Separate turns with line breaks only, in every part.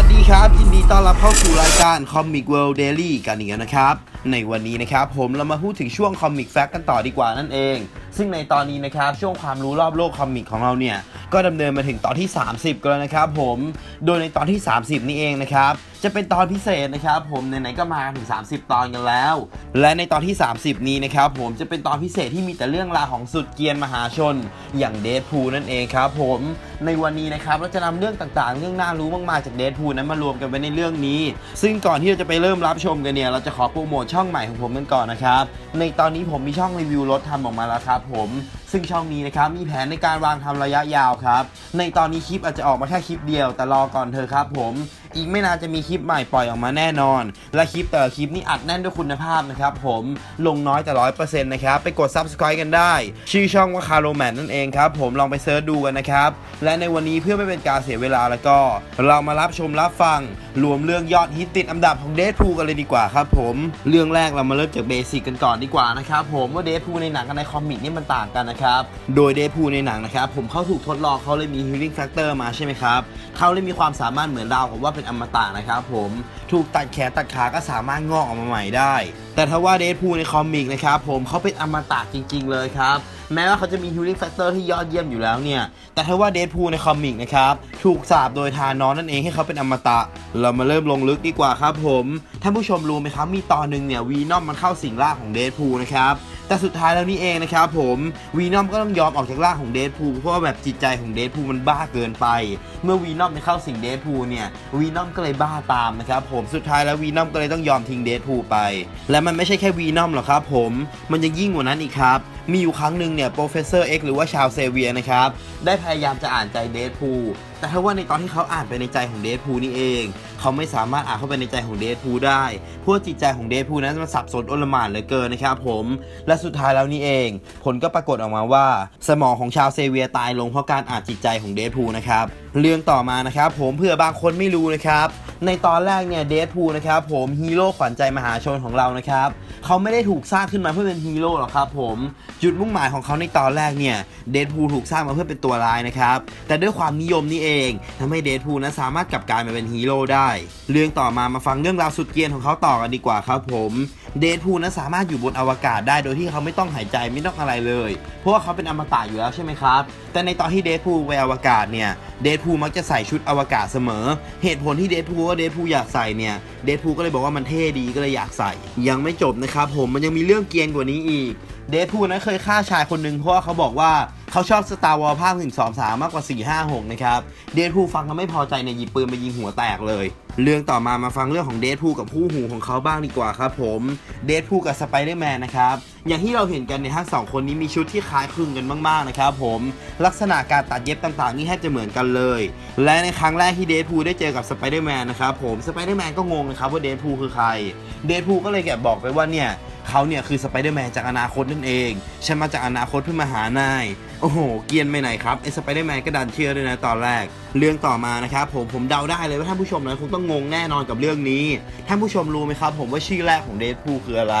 วัสดีครับยินดีต้อนรับเข้าสู่รายการ Comic World Daily กันอีกแล้วนะครับ ในวันนี้นะครับผมเรามาพูดถึงช่วง Comic Fact กันต่อดีกว่านั่นเอง ซึ่งในตอนนี้นะครับช่วงความรู้รอบโลกคอมิกของเราเนี่ยก็ดำเนินมาถึงตอนที่ 30กันแล้วนะครับผมโดยในตอนที่ 30 นี่เองนะครับจะเป็นตอนพิเศษนะครับผมไหนๆก็มาถึง 30 ตอนกันแล้ว และในตอนที่ 30 นี้นะครับผมจะเป็นตอนพิเศษที่มีแต่เรื่องราวของสุดเกียนมหาชน อย่างเดดพูนั่นเองครับผมในวันนี้นะครับเราจะนำเรื่องต่างๆ เรื่องน่ารู้มากๆจากเดดพูนั้นมารวมกันไว้ในเรื่องนี้ ซึ่งก่อนที่เราจะไปเริ่มรับชมกันเนี่ยเราจะขอโปรโมทช่องใหม่ของผมกันก่อนนะครับในตอนนี้ผมมีช่องรีวิวรถทำออกมาแล้วครับผมซึ่งช่องนี้นะครับมีแผนในการวางทำระยะยาวครับ ในตอนนี้คลิปอาจจะออกมาแค่คลิปเดียว แต่รอก่อนเธอครับผม อีกไม่นานจะมีคลิปใหม่ปล่อยออกมาแน่นอน และคลิปแต่ละคลิปนี่อัดแน่นด้วยคุณภาพนะครับผมลงน้อยแต่ร้อยเปอร์เซ็นต์นะครับไปกด subscribe กันได้ ชื่อช่องว่าคาร์โรแมนนั่นเองครับผมลองไปเซิร์ชดูกันนะครับ และในวันนี้เพื่อไม่เป็นการเสียเวลาแล้วก็ เรามารับชมรับฟัง รวมเรื่องยอดฮิตติดอันดับของเด p พูกันเลยดีกว่าครับผมเรื่องแรกเรามาเริ่มจากเบสิกกันก่อนดีกว่านะครับผมว่าเด p พูในหนังกับในคอมิกนี่มันต่างกันนะครับโดยเด p พูในหนังนะครับผมเขาถูกทดลองเขาเลยมี healing factor มาใช่ไหมครับเขาเลยมีความสามารถเหมือนเราวกับว่าเป็นอมตะนะครับผมถูกตัดแขนตัดขาก็สามารถงอกออกมาใหม่ได้ แต่ถ้าว่าเด p พูในคอมิกนะครับผมเขาเป็นอมตะจริง ๆ เลยครับ แม้ว่าเขาจะมี healing factor ที่ยอดเยี่ยมอยู่แล้วเนี่ย แต่ถ้าว่าเด p พูในคอมิกนะครับถูกสาบโดยทานอนนั่นเองให้เขาเป็นอมตะ เรามาเริ่มลงลึกดีกว่าครับผมท่านผู้ชมรู้ไหมครับมีตอนหนึ่งเนี่ยวีนอมมันเข้าสิงร่างของเด p พูนะครับ แต่สุดท้ายแล้วนี่เองนะครับผมวีนอมก็ต้องยอมออกจากร่างของเด p พูเพราะว่าแบบจิตใจของเด p พูมันบ้าเกินไป เมื่อวีนอมไปเข้าสิงเด p พูเนี่ยวีนอมก็เลยบ้าตามนะครับผมสุดท้ายแล้ววีนอมก็เลยต้องยอมทิ้งเด p พูไป และมันไม่ใช่แค่วีนอมหรอกครับผมมันยังยิ่งกว่านั้นอีกครับ มีอยู่ครั้งหนึ่งเนี่ยโปรเฟสเซอร์เอ็กหรือว่าชาวเซเวียนะครับ ได้พยายามจะอ่านใจเด p พูแต่ถ้าว่าในตอนที่เขาอ่านไปในใจของเด p พูนี่เอง เขาไม่สามารถอ่านเข้าไปในใจของเด p พูได้เพราะจิตใจของเด p พูนั้นมันสับสนโอลหม่านเหลือเกินนะครับผม และสุดท้ายแล้วนี่เอง ผลก็ปรากฏออกมาว่า สมองของชาวเซเวียตายลงเพราะการอ่านจิตใจของเด p พูนะครับเรื่องต่อมานะครับผมเผื่อบางคนไม่รู้นะครับ ในตอนแรกเนี่ยเด p พูนะครับผมฮีโร่ขวัญใจมหาชนของเรานะครับเขาไม่ได้ถูกสร้างขึ้นมาเพื่อเป็นฮีโร่หรอกครับผมจุดมุ่งหมายของเขาในตอนแรกเนี่ยเด p พูถูกสร้างมาเพื่อเป็นตัวร้ายนะครับแต่ด้วยความนิยมนี่เองทำให้เด p พูนั้นสามารถกลับกลายมาเป็นฮีโร่ได้ เรื่องต่อมามาฟังเรื่องราวสุดเกียนของเขาต่อกันดีกว่าครับผมเด p พูนั้นสามารถอยู่บนอวกาศได้โดยที่เขาไม่ต้องหายใจไม่ต้องอะไรเลย เพราะว่าเขาเป็นอมตะอยู่แล้วใช่ไหมครับ แต่ในตอนที่เด p พูไปอวกาศเนี่ยเด p พูมักจะใส่ชุดอวกาศเสมอ เหตุผลที่เด p พูว่าเดทพูอยากใส่เนี่ย เดทพูก็เลยบอกว่ามันเท่ดีก็เลยอยากใส่ ยังไม่จบนะครับผมมันยังมีเรื่องเกียนกว่านี้อีก เดทพูนั้นเคยฆ่าชายคนหนึ่งเพราะว่าเขาบอกว่า เขาชอบสตาร์วอลภาคหนึ่งสองสามมากกว่า 4 5 6 นะครับ เด p พูฟังแล้วไม่พอใจเนี่ยหยิบปืนไปยิงหัวแตกเลย เรื่องต่อมามาฟังเรื่องของเด p พูกับคู่หูของเขาบ้างดีกว่าครับผมเด p พูกับสไปเดอร์แมนนะครับ อย่างที่เราเห็นกันในยทั้งสองคนนี้มีชุดที่คล้ายคลึงกันมากๆนะครับผมลักษณะการตัดเย็บต่างๆ นี่แทบจะเหมือนกันเลย และในครั้งแรกที่เด p พูได้เจอกับสไปเดอร์แมนนะครับผมสไปเดอร์แมนก็งงนะครับว่าเด p พูคือใครเด p พูก็เลยแกบอกไปว่าเนี่ยเขาเนี่ยคือสไปเดอร์แมนจากอนาคตนั่นเองฉันมาจากอนาคตเพื่อมาหานาย โอ้โห เกียนไปไหนครับไอ้สไปเดอร์แมนก็ดันเชื่อด้วยนะตอนแรก เรื่องต่อมานะครับผมผมเดาได้เลยว่าท่านผู้ชมนะคงต้องงงแน่นอนกับเรื่องนี้ ท่านผู้ชมรู้ไหมครับ ผมว่าชื่อแรกของเด p พูคืออะไร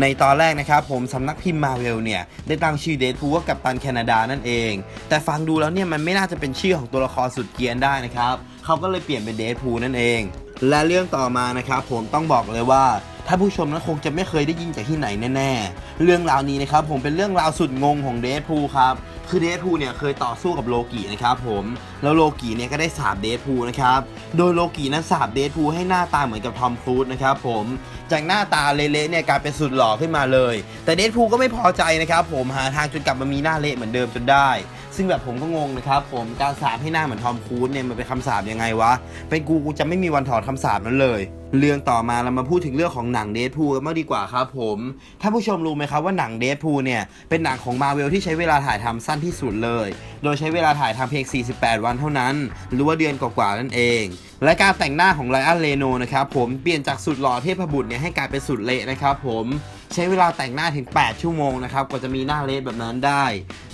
ในตอนแรกนะครับผมสำนักพิมพ์มาเวลเนี่ยได้ตั้งชื่อเด p พูว่ากัปตันแคนาดานั่นเอง แต่ฟังดูแล้วเนี่ยมันไม่น่าจะเป็นชื่อของตัวละครสุดเกียนได้นะครับเขาก็เลยเปลี่ยนเป็นเด p พูนั่นเอง และเรื่องต่อมานะครับผมต้องบอกเลยว่าถ้าผู้ชมนั้นคงจะไม่เคยได้ยินจากที่ไหนแน่ ๆ เรื่องราวนี้นะครับผมเป็นเรื่องราวสุดงงของเด p พูครับ คือเด p พูเนี่ยเคยต่อสู้กับโลกินะครับผมแล้วโลกิเนี่ยก็ได้สาบเด p พูนะครับโดยโลกินั้นสาบเด p พูให้หน้าตาเหมือนกับทอมครูซนะครับผมจากหน้าตาเละๆเนี่ยกลายเป็นสุดหล่อขึ้นมาเลย แต่เด p พูก็ไม่พอใจนะครับผมหาทางจนกลับมามีหน้าเละเหมือนเดิมจนได้ ซึ่งแบบผมก็งงนะครับผมการสาบให้หน้าเหมือนทอมครูซเนี่ยมันเป็นคำสาบยังไงวะ เป็นกูกูจะไม่มีวันถอนคำสาบนั้นเลย เรื่องต่อมาเรามาพูดถึงเรื่องของหนังเด p พูกันมากดีกว่าครับผมท่าผู้ชมรู้ไหมครับว่าหนังเด p พูเนี่ยเป็นหนังของมาเวลที่ใช้เวลาถ่ายทำสั้นที่สุดเลย โดยใช้เวลาถ่ายทำเพียง 48 วันเท่านั้น หรือว่าเดือนกว่าๆนั่นเอง และการแต่งหน้าของไลอันเลโนนะครับผมเปลี่ยนจากสุดหล่อเทพบุตรเนี่ยให้กลายเป็นสุดเละนะครับผม ใช้เวลาแต่งหน้าถึง 8 ชั่วโมงนะครับกว่าจะมีหน้าเละแบบนั้นได้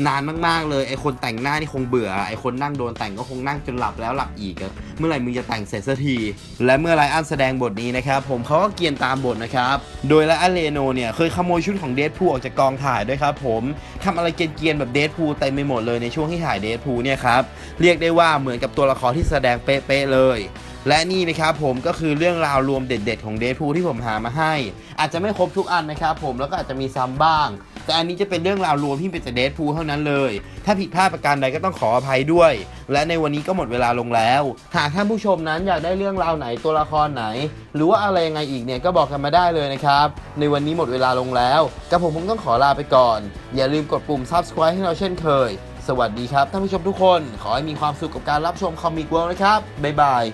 นานมากๆเลยไอคนแต่งหน้านี่คงเบื่อไอคนนั่งโดนแต่งก็คงนั่งจนหลับแล้วหลับอีกเมื่อไหร่มึงจะแต่งเสร็จสักที และเมื่อไลอันแสดงบทนี้นะครับผมเขาก็เกียนตามบทนะครับโดยไลอันเลโนเนี่ยเคยขโมยชุดของเด p พูออกจากกองถ่ายด้วยครับผมทำอะไรเกรียนๆแบบเด p พูเต็มไปหมดเลยในช่วงที่ถ่ายเด p พูเนี่ยครับเรียกได้ว่าเหมือนกับตัวละครที่แสดงเป๊ะๆเลย และนี่นะครับผมก็คือเรื่องราวรวมเด็ด ๆ ของเด p พูที่ผมหามาให้ อาจจะไม่ครบทุกอันนะครับผมแล้วก็อาจจะมีซ้ำบ้าง แต่อันนี้จะเป็นเรื่องราวรวมที่เป็นแต่เด p พูเท่านั้นเลย ถ้าผิดพลาดประการใดก็ต้องขออภัยด้วย และในวันนี้ก็หมดเวลาลงแล้ว หากท่านผู้ชมนั้นอยากได้เรื่องราวไหนตัวละครไหน หรือว่าอะไรยังไงอีกเนี่ยก็บอกกันมาได้เลยนะครับในวันนี้หมดเวลาลงแล้วกับผมคงต้องขอลาไปก่อน อย่าลืมกดปุ่ม subscribe ให้เราเช่นเคย สวัสดีครับท่านผู้ชมทุกคน ขอให้มีความสุขกับการรับชมคอมิกเวิลด์นะครับบ๊ายบาย